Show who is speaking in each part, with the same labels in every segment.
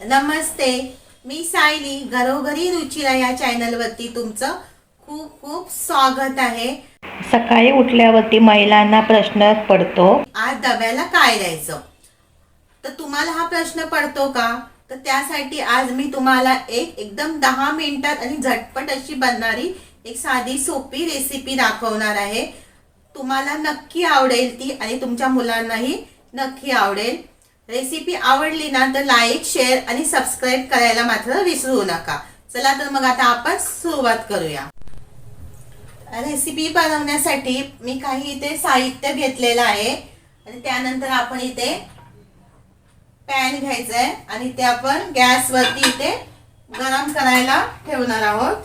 Speaker 1: नमस्ते मी सायली. घरोघरी रुचिरा या चॅनलवरती तुमचं खूप खूप स्वागत आहे.
Speaker 2: सकाळी उठल्यावरती महिलांना प्रश्न पडतो.
Speaker 1: आज डब्याला काय द्यायचं? तर तुम्हाला हा प्रश्न पडतो का? तर त्यासाठी आज मी तुम्हाला एक एकदम दहा मिनिटात आणि झटपट अशी बनणारी एक साधी सोपी रेसिपी दाखवणार आहे. तुम्हाला नक्की आवडेल ती आणि तुमच्या मुलांनाही नक्की आवडेल. रेसिपी आवडली ना तर लाईक शेअर आणि सबस्क्राईब करायला मात्र विसरू नका. चला तर मग आता आपण सुरुवात करूया. रेसिपी बनवण्यासाठी मी काही इथे साहित्य घेतलेलं आहे. आणि त्यानंतर आपण इथे पॅन घ्यायचं आहे आणि ते आपण गॅसवरती इथे गरम करायला ठेवणार आहोत.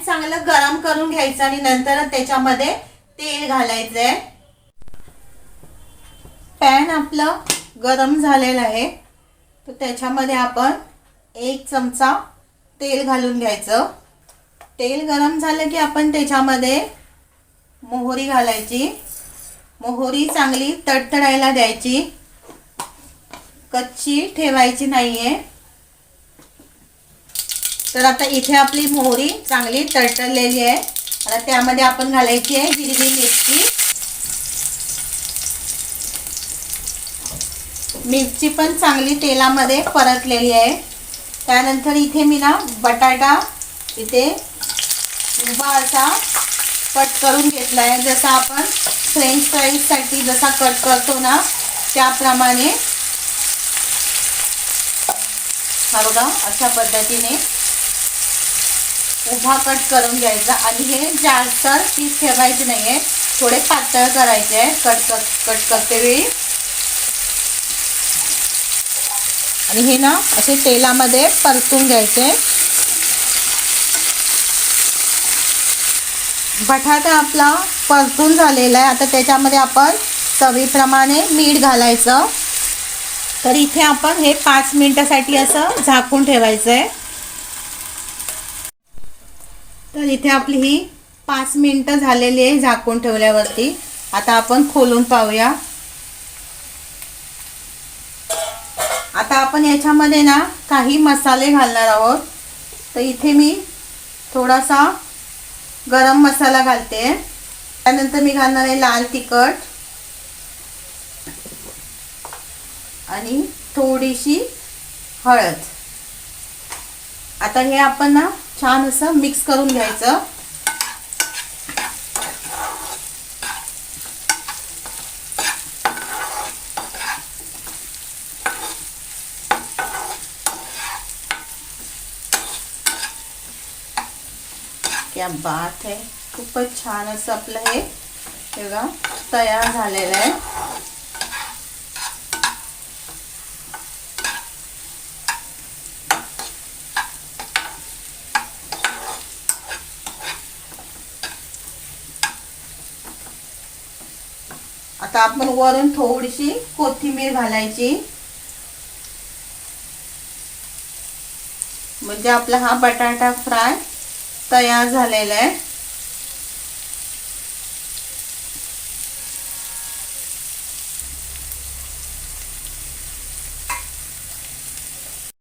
Speaker 1: पॅन चांगलं गरम करून घ्यायचं आणि नंतर त्याच्यामध्ये तेल घालायचंय. पॅन आपलं गरम झालेलं आहे. तर त्याच्यामध्ये आपण एक चमचा तेल घालून घ्यायचं. तेल गरम झालं की आपण त्याच्यामध्ये मोहरी घालायची. मोहरी चांगली तडतडायला द्यायची. कच्ची ठेवायची नाहीये. तर आता इथे आपली मोहरी चांगली तळतळलेली आहे. आता त्यामध्ये आपण घालायची आहे हिरवी मिरची. मिरची पण चांगली तेलामध्ये परतलेली आहे. त्यानंतर इथे मी ना बटाटा इथे उभा असा कट करून घेतला आहे. जसा आपण फ्रेंच फ्राईजसाठी जसा कट करतो ना त्याप्रमाणे हा बघा अशा पद्धतीने उभा कट करून घ्यायचा आणि हे जास्त पीस ठेवायचे नाही आहे थोडे पातळ करायचे. आहे कट कर कट करते वेळी आणि हे ना असे तेलामध्ये परतून घ्यायचे. बटाटा आपला परतून झालेला आहे. आता त्याच्यामध्ये आपण चवीप्रमाणे मीठ घालायचं. तर इथे आपण हे पाच मिनटासाठी असं झाकून ठेवायचं आहे तर इथे आपली ही पाच मिनटं झालेली आहे झाकून ठेवल्यावरती. आता आपण खोलून पाहूया. आता आपण याच्यामध्ये ना काही मसाले घालणार आहोत. तर इथे मी थोडासा गरम मसाला घालते. त्यानंतर मी घालणार आहे लाल तिखट. आणि थोडीशी हळद. आता हे आपण ना छान असं मिक्स करून घ्यायचं. क्या बात आहे खूपच छान असं आपलं हे बघा तयार झालेलं आहे. आता आपण वरून थोडीशी कोथिंबीर घालायची. म्हणजे आपला हा बटाटा फ्राय तयार झालेला आहे.